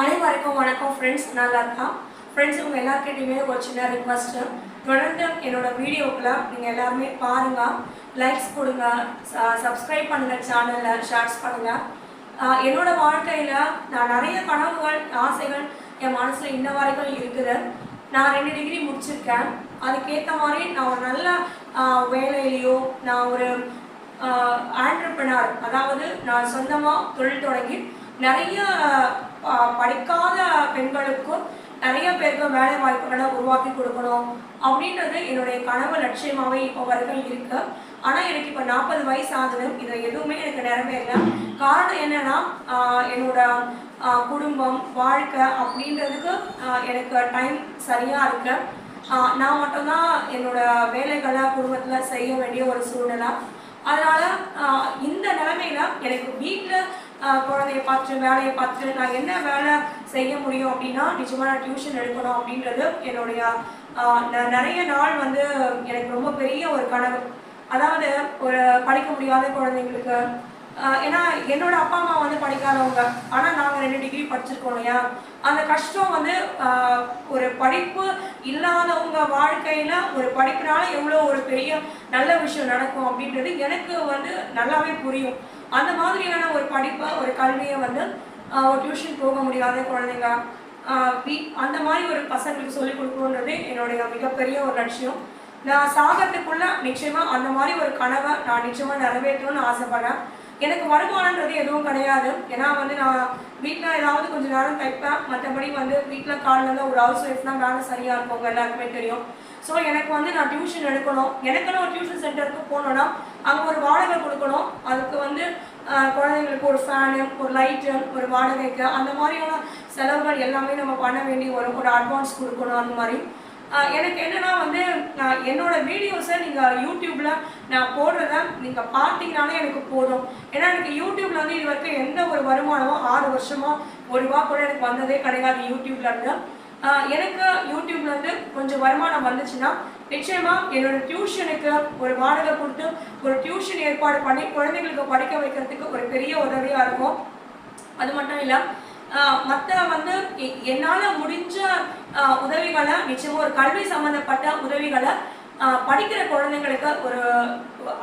அனைவருக்கும் வணக்கம் ஃப்ரெண்ட்ஸ் நல்லா இருக்கான் ஃப்ரெண்ட்ஸ் உங்கள் எல்லாருக்கிட்டையுமே ஒரு சின்ன ரிக்வஸ்ட்டு தொடர்ந்து என்னோட வீடியோக்களை நீங்கள் எல்லாருமே பாருங்கள் லைக்ஸ் கொடுங்க சப்ஸ்கிரைப் பண்ணுங்க சேனலில் ஷேர்ஸ் பண்ணுங்கள் என்னோடய வாழ்க்கையில் நான் நிறைய கனவுகள் ஆசைகள் என் மனசில் இன்ன வரைக்கும் இருக்குது. நான் ரெண்டு டிகிரி முடிச்சிருக்கேன். அதுக்கேற்ற மாதிரி நான் ஒரு நல்ல வேலையிலையோ நான் ஒரு ஆண்டர்பனார் அதாவது நான் சொந்தமாக தொழில் தொடங்கி நிறைய நிறைய பேருக்கு வேலை வாய்ப்புகளை உருவாக்கி கொடுக்கணும் அப்படின்றது என்னுடைய கனவு லட்சியமாகவே இப்போ வரைக்கும் இருக்கு. ஆனால் எனக்கு இப்போ நாற்பது வயசு ஆகுது. இதை எதுவுமே எனக்கு நிறைவேறல. காரணம் என்னன்னா என்னோட குடும்பம் வாழ்க்கை அப்படின்றதுக்கு எனக்கு டைம் சரியாக இருக்கு. நான் மட்டும்தான் என்னோட வேலைகளை குடும்பத்தில் செய்ய வேண்டிய ஒரு சூழ்நிலை. அதனால் இந்த நிலமையில எனக்கு வீட்டில் குழந்தைய பார்த்து வேலையை பார்த்து நான் என்ன வேலை செய்ய முடியும் அப்படின்னா நிஜமாக நான் டியூஷன் எடுக்கணும் அப்படின்றது என்னுடைய நிறைய நாள் வந்து எனக்கு ரொம்ப பெரிய ஒரு கனவு. அதாவது ஒரு படிக்க முடியாத குழந்தைங்களுக்கு ஏன்னா என்னோட அப்பா அம்மா வந்து படிக்காதவங்க. ஆனால் நாங்கள் ரெண்டு டிகிரி படிச்சிருக்கோம் இல்லையா? அந்த கஷ்டம் வந்து ஒரு படிப்பு இல்லாதவங்க வாழ்க்கையில் ஒரு படிப்பினால எவ்வளோ ஒரு பெரிய நல்ல விஷயம் நடக்கும் அப்படின்றது எனக்கு வந்து நல்லாவே புரியும். அந்த மாதிரியான ஒரு படிப்பை ஒரு கல்வியை வந்து ஒரு டியூஷன் போக முடியாத குழந்தைங்க அந்த மாதிரி ஒரு பசங்களுக்கு சொல்லிக் கொடுக்கணுன்றது என்னுடைய மிகப்பெரிய ஒரு லட்சியம். நான் சாகிறதுக்குள்ள நிச்சயமா அந்த மாதிரி ஒரு கனவை நான் நிச்சயமா நிறைவேற்றணும்னு ஆசைப்படுறேன். எனக்கு வருமானன்றது எதுவும் கிடையாது. ஏன்னா வந்து நான் வீட்டில் ஏதாவது கொஞ்ச நேரம் தைப்பேன் மற்றபடி வந்து வீட்டில் காலில் ஒரு ஹவுஸ் ஒய்ஃப் தான் வேலை சரியாக இருக்கும். எல்லாருக்குமே தெரியும். ஸோ எனக்கு வந்து நான் டியூஷன் எடுக்கணும். எனக்குன்னு ஒரு டியூஷன் சென்டருக்கு போனோன்னா அங்கே ஒரு வாடகை கொடுக்கணும். அதுக்கு வந்து குழந்தைங்களுக்கு ஒரு ஃபேனு ஒரு லைட்டு ஒரு வாடகைக்கு அந்த மாதிரியான செலவுகள் எல்லாமே நம்ம பண்ண வேண்டி வரும். ஒரு அட்வான்ஸ் கொடுக்கணும் அந்த மாதிரி. எனக்கு என்னன்னா வந்து என்னோட வீடியோஸை நீங்கள் யூடியூப்பில் நான் போடுறத நீங்கள் பார்த்தீங்கனாலே எனக்கு போதும். ஏன்னா எனக்கு யூடியூப்ல வந்து இது வரைக்கும் எந்த ஒரு வருமானமும் ஆறு வருஷமோ ஒரு ரூபா கூட எனக்கு வந்ததே கிடையாது யூடியூப்ல இருந்து. எனக்கு யூடியூப்லேருந்து கொஞ்சம் வருமானம் வந்துச்சுன்னா நிச்சயமாக என்னோட டியூஷனுக்கு ஒரு வாடகை கொடுத்து ஒரு டியூஷன் ஏற்பாடு பண்ணி குழந்தைங்களுக்கு படிக்க வைக்கிறதுக்கு ஒரு பெரிய உதவியாக இருக்கும். அது மட்டும் இல்லை மற்ற வந்து என்னால் முடிஞ்ச உதவிகளை நிச்சயமாக ஒரு கல்வி சம்மந்தப்பட்ட உதவிகளை படிக்கிற குழந்தைங்களுக்கு ஒரு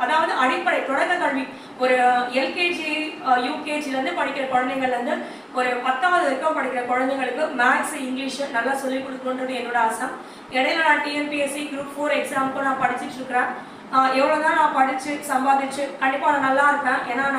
அதாவது அடிப்படை தொடக்க கல்வி ஒரு எல்கேஜி யூகேஜிலேருந்து படிக்கிற குழந்தைங்கள்லேருந்து ஒரு பத்தாவது வரைக்கும் படிக்கிற குழந்தைங்களுக்கு மேக்ஸ் இங்கிலீஷ் நல்லா சொல்லிக் கொடுக்கணுன்றது என்னோட ஆசை. இடையில நான் டிஎன்பிஎஸ்சி குரூப் ஃபோர் எக்ஸாமுக்கும் நான் படிச்சுட்டு இருக்கிறேன். எவ்வளோ தான் நான் படித்து சம்பாதிச்சு கண்டிப்பாக நான் நல்லா இருப்பேன். ஏன்னா நான்